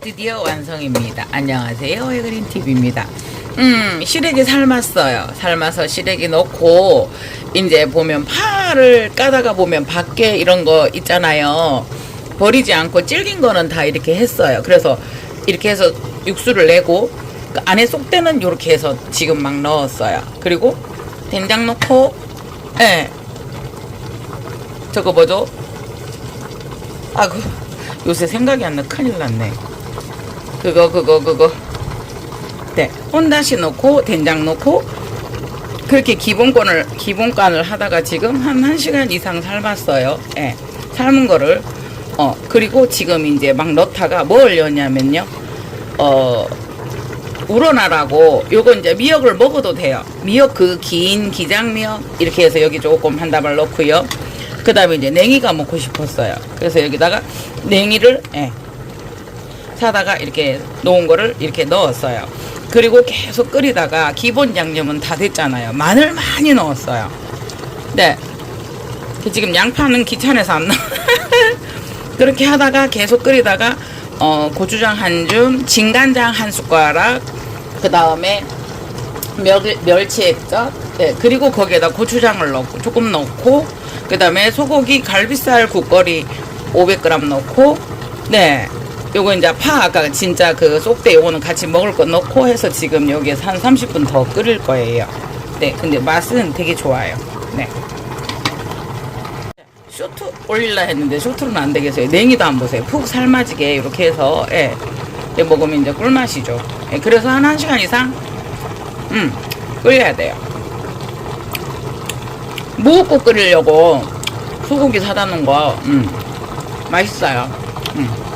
드디어 완성입니다. 안녕하세요. 해그린 TV입니다. 음, 시래기 삶았어요. 삶아서 시래기 넣고 이제 보면 파를 까다가 보면 밖에 이런 거 있잖아요. 버리지 않고 질긴 거는 다 이렇게 했어요. 그래서 이렇게 해서 육수를 내고 그 안에 쏙대는 이렇게 해서 지금 막 넣었어요. 그리고 된장 넣고 예. 저거 뭐죠? 아, 그 요새 생각이 안 나. 큰일 났네. 그거 그거 그거. 네 혼다시 넣고 된장 넣고 그렇게 기본권을 기본간을 하다가 지금 한 1시간 이상 삶았어요. 예 삶은 거를. 어 그리고 지금 이제 막 넣다가 뭘 넣냐면요. 어 우러나라고 요거 이제 미역을 먹어도 돼요. 미역 그 긴 기장미역 이렇게 해서 여기 조금 한 다발 넣고요. 그 다음에 이제 냉이가 먹고 싶었어요. 그래서 여기다가 냉이를 예 사다가 이렇게 놓은 거를 이렇게 넣었어요. 그리고 계속 끓이다가 기본 양념은 다 됐잖아요. 마늘 많이 넣었어요. 네. 그 지금 양파는 귀찮아서 안 넣어. 그렇게 하다가 계속 끓이다가 어, 고추장 한 줌, 진간장 한 숟가락, 그 다음에 멸, 멸치 액젓, 네, 그리고 거기에다 고추장을 넣고 조금 넣고, 그 다음에 소고기 갈비살 국거리 500g 넣고, 네, 요거 이제 파 아까 진짜 그 쏙대 요거는 같이 먹을 거 넣고 해서 지금 여기에서 한 30분 더 끓일 거예요. 네, 근데 맛은 되게 좋아요. 네. 쇼트 올릴라 했는데 쇼트는 안 되겠어요. 냉이도 안 보세요. 푹 삶아지게 이렇게 해서 예. 예, 먹으면 이제 꿀맛이죠. 예, 그래서 한 1시간 이상 음, 끓여야 돼요. 무겁고 끓이려고 소고기 사다 놓은 거 음, 맛있어요. 음.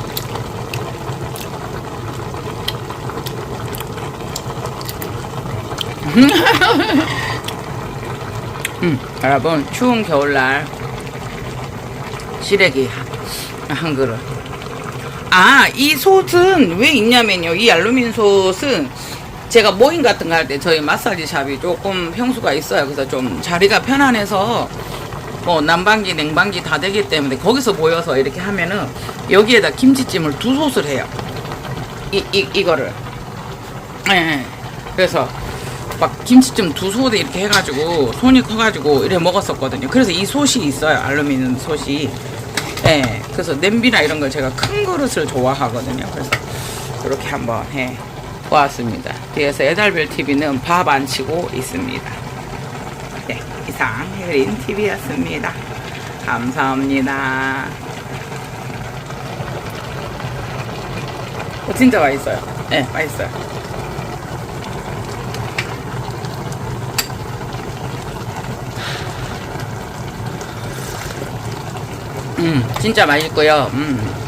음, 여러분 추운 겨울날 시래기 한, 한 그릇. 아, 이 솥은 왜 있냐면요. 이 알루미늄 솥은 제가 모임 같은 거 할 때 저희 마사지 샵이 조금 평수가 있어요. 그래서 좀 자리가 편안해서 뭐 난방기, 냉방기 다 되기 때문에 거기서 모여서 이렇게 하면은 여기에다 김치찜을 두 솥을 해요. 이, 이, 이거를. 예, 예. 그래서 막 김치찜 두 소대 이렇게 해가지고 손이 커가지고 이래 먹었었거든요. 그래서 이 솥이 있어요. 알루미늄 솥이. 예. 그래서 냄비나 이런 걸 제가 큰 그릇을 좋아하거든요. 그래서 이렇게 한번 해 보았습니다. 그래서 에달별 TV는 밥 안 치고 있습니다. 네. 이상 해그린 TV였습니다. 감사합니다. 어, 진짜 맛있어요. 네, 맛있어요. 음, 진짜 맛있고요. 음.